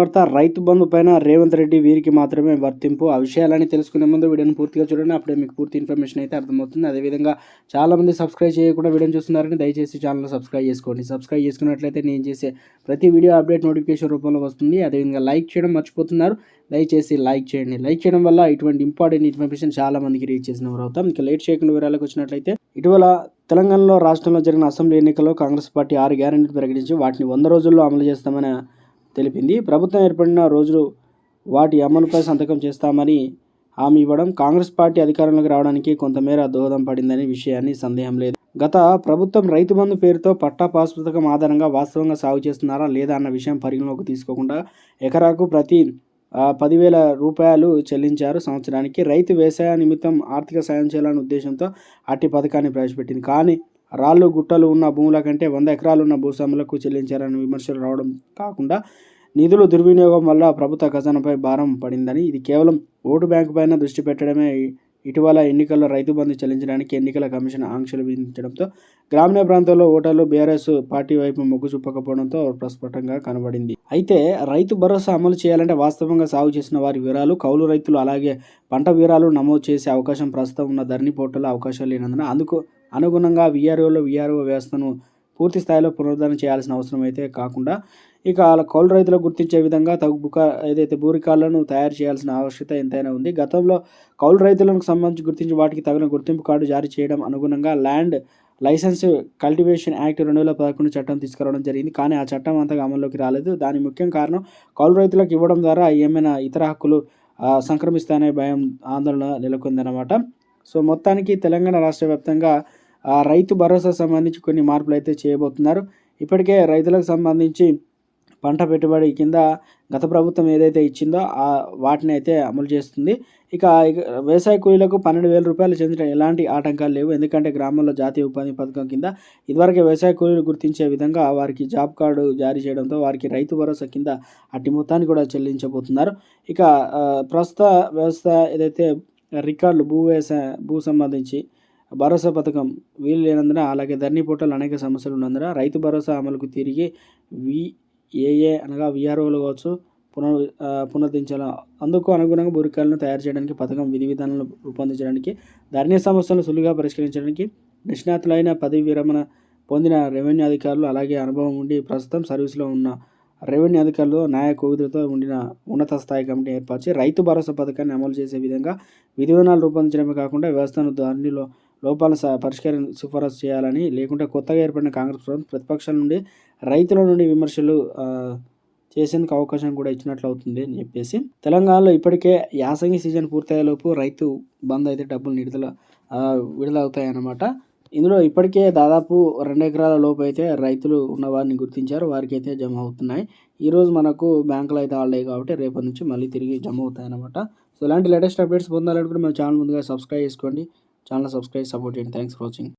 వార్త రైతు బంధు పైన రేవంత్ రెడ్డి వీరికి మాత్రమే వర్తింపు. ఆ విషయాలని తెలుసుకునే ముందు వీడియోని పూర్తిగా చూడండి. అప్పుడే మీకు పూర్తి ఇన్ఫర్మేషన్ అయితే అర్థమవుతుంది. అదేవిధంగా చాలామంది సబ్స్క్రైబ్ చేయకుండా వీడియోని చూస్తున్నారని దయచేసి ఛానల్ సబ్స్క్రైబ్ చేసుకోండి. సబ్స్క్రైబ్ చేసుకున్నట్లయితే నేను చేసే ప్రతి వీడియో అప్డేట్ నోటిఫికేషన్ రూపంలో వస్తుంది. అదేవిధంగా లైక్ చేయడం మర్చిపోతున్నారు. దయచేసి లైక్ చేయండి. లైక్ చేయడం వల్ల ఇటువంటి ఇంపార్టెంట్ ఇన్ఫర్మేషన్ చాలా మందికి రీచ్ చేసిన వారు అవుతాం. ఇంకా లేట్ చేయకుండా వివరాలకు వచ్చినట్లయితే ఇటీవల తెలంగాణలో రాష్ట్రంలో జరిగిన అసెంబ్లీ ఎన్నికల్లో కాంగ్రెస్ పార్టీ ఆరు గ్యారెంటీలు ప్రకటించి వాటిని వంద రోజుల్లో అమలు చేస్తామని తెలిపింది. ప్రభుత్వం ఏర్పడిన రోజులు వాటి అమలుపై సంతకం చేస్తామని హామీ ఇవ్వడం కాంగ్రెస్ పార్టీ అధికారంలోకి రావడానికి కొంతమేర దోహదం పడిందనే విషయాన్ని సందేహం లేదు. గత ప్రభుత్వం రైతు బంధు పేరుతో పట్టా పాస్ పుస్తకం ఆధారంగా వాస్తవంగా సాగు చేస్తున్నారా లేదా అన్న విషయం పరిగణలోకి తీసుకోకుండా ఎకరాకు ప్రతి పదివేల రూపాయలు చెల్లించారు సంవత్సరానికి. రైతు వ్యవసాయ నిమిత్తం ఆర్థిక సాయం చేయాలనే ఉద్దేశంతో అట్టి పథకాన్ని ప్రవేశపెట్టింది. కానీ రాళ్ళు గుట్టలు ఉన్న భూముల కంటే వంద ఎకరాలు ఉన్న భూస్వాములకు చెల్లించారని విమర్శలు రావడం కాకుండా నిధులు దుర్వినియోగం వల్ల ప్రభుత్వ ఖజానాపై భారం పడిందని ఇది కేవలం ఓటు బ్యాంకు పైన దృష్టి పెట్టడమే ఇటీవల ఎన్నికల్లో రైతు బంధు చెల్లించడానికి ఎన్నికల కమిషన్ ఆంక్షలు విధించడంతో గ్రామీణ ప్రాంతాల్లో ఓటర్లు బీఆర్ఎస్ పార్టీ వైపు మొగ్గు చూపకపోవడంతో ప్రస్ఫుటంగా కనబడింది. అయితే రైతు భరోసా అమలు చేయాలంటే వాస్తవంగా సాగు చేసిన వారి వివరాలు కౌలు రైతులు అలాగే పంట వివరాలు నమోదు చేసే అవకాశం ప్రస్తుతం ఉన్న ధరణి పోర్టల్లో అవకాశాలు లేనందున అందుకు అనుగుణంగా విఆర్ఓలో విఆర్ఓ వ్యవస్థను పూర్తి స్థాయిలో పునరుద్ధరణ చేయాల్సిన అవసరం అయితే కాకుండా ఇక వాళ్ళ కౌలు రైతులకు గుర్తించే విధంగా తగు బుక ఏదైతే భూరికాలను తయారు చేయాల్సిన ఆవశ్యకత ఎంతైనా ఉంది. గతంలో కౌలు రైతులకు సంబంధించి గుర్తించి వాటికి తగిన గుర్తింపు కార్డు జారీ చేయడం అనుగుణంగా ల్యాండ్ లైసెన్స్ కల్టివేషన్ యాక్ట్ రెండు వేల పదకొండు చట్టం తీసుకురావడం జరిగింది. కానీ ఆ చట్టం అంతగా అమల్లోకి రాలేదు. దాని ముఖ్యం కారణం కౌలు రైతులకు ఇవ్వడం ద్వారా ఏమైనా ఇతర హక్కులు సంక్రమిస్తాయనే భయం ఆందోళన నెలకొందన్నమాట. సో మొత్తానికి తెలంగాణ రాష్ట్ర వ్యాప్తంగా రైతు భరోసా సంబంధించి కొన్ని మార్పులు అయితే చేయబోతున్నారు. ఇప్పటికే రైతులకు సంబంధించి పంట పెట్టుబడి కింద గత ప్రభుత్వం ఏదైతే ఇచ్చిందో ఆ వాటిని అయితే అమలు చేస్తుంది. ఇక వ్యవసాయ కూలీలకు పన్నెండు వేల రూపాయలు చెందిన ఎలాంటి ఆటంకాలు లేవు. ఎందుకంటే గ్రామంలో జాతీయ ఉపాధి పథకం కింద ఇదివరకే వ్యవసాయ కూలీలు గుర్తించే విధంగా వారికి జాబ్ కార్డు జారీ చేయడంతో వారికి రైతు భరోసా కింద అట్టి మొత్తాన్ని కూడా చెల్లించబోతున్నారు. ఇక ప్రస్తుత వ్యవస్థ ఏదైతే రికార్డులు భూ వ్యవసాయ భూ సంబంధించి భరోసా పథకం వీలు లేనందున అలాగే ధరణి పోర్టల్ అనేక సమస్యలు ఉన్నందున రైతు భరోసా అమలుకు తిరిగి విఏఏ అనగా విఆర్ఓలు కావచ్చు పునర్ ఆ, పునరుద్ధరించాల అందుకు అనుగుణంగా బురికాలను తయారు చేయడానికి పథకం విధి విధానాలను రూపొందించడానికి ధరణి సమస్యలను సులువుగా పరిష్కరించడానికి నిష్ణాతులైన పదవి విరమణ పొందిన రెవెన్యూ అధికారులు అలాగే అనుభవం ఉండి ప్రస్తుతం సర్వీస్లో ఉన్న రెవెన్యూ అధికారులు న్యాయ కోవిధులతో ఉండిన ఉన్నత స్థాయి కమిటీ ఏర్పరిచి రైతు భరోసా పథకాన్ని అమలు చేసే విధంగా విధి విధానాలు రూపొందించడమే కాకుండా వ్యవస్థను ధరణిలో లోపాలను స- సిఫారసు చేయాలని లేకుంటే కొత్తగా ఏర్పడిన కాంగ్రెస్ ప్రభుత్వం ప్రతిపక్షాల నుండి రైతుల నుండి విమర్శలు చేసేందుకు అవకాశం కూడా ఇచ్చినట్లు అవుతుంది అని చెప్పేసి. తెలంగాణలో ఇప్పటికే యాసంగి సీజన్ పూర్తయ్యేలోపు రైతు బంద్ అయితే డబ్బులు విడుదల విడుదలవుతాయన్నమాట. అన్నమాట ఇందులో ఇప్పటికే దాదాపు రెండు ఎకరాల లోపు అయితే రైతులు ఉన్న వారిని గుర్తించారు. వారికి అయితే జమ అవుతున్నాయి. ఈరోజు మనకు బ్యాంకులు అయితే హాలిడే కాబట్టి రేపటి నుంచి మళ్ళీ తిరిగి జమ అవుతాయన్నమాట. సో ఇలాంటి లేటెస్ట్ అప్డేట్స్ పొందాలనుకుంటే మన ఛానల్ ముందుగా సబ్స్క్రైబ్ చేసుకోండి. ఛానల్ సబ్స్క్రైబ్ సపోర్ట్ చేయండి థ్యాంక్స్ ఫర్ వాచింగ్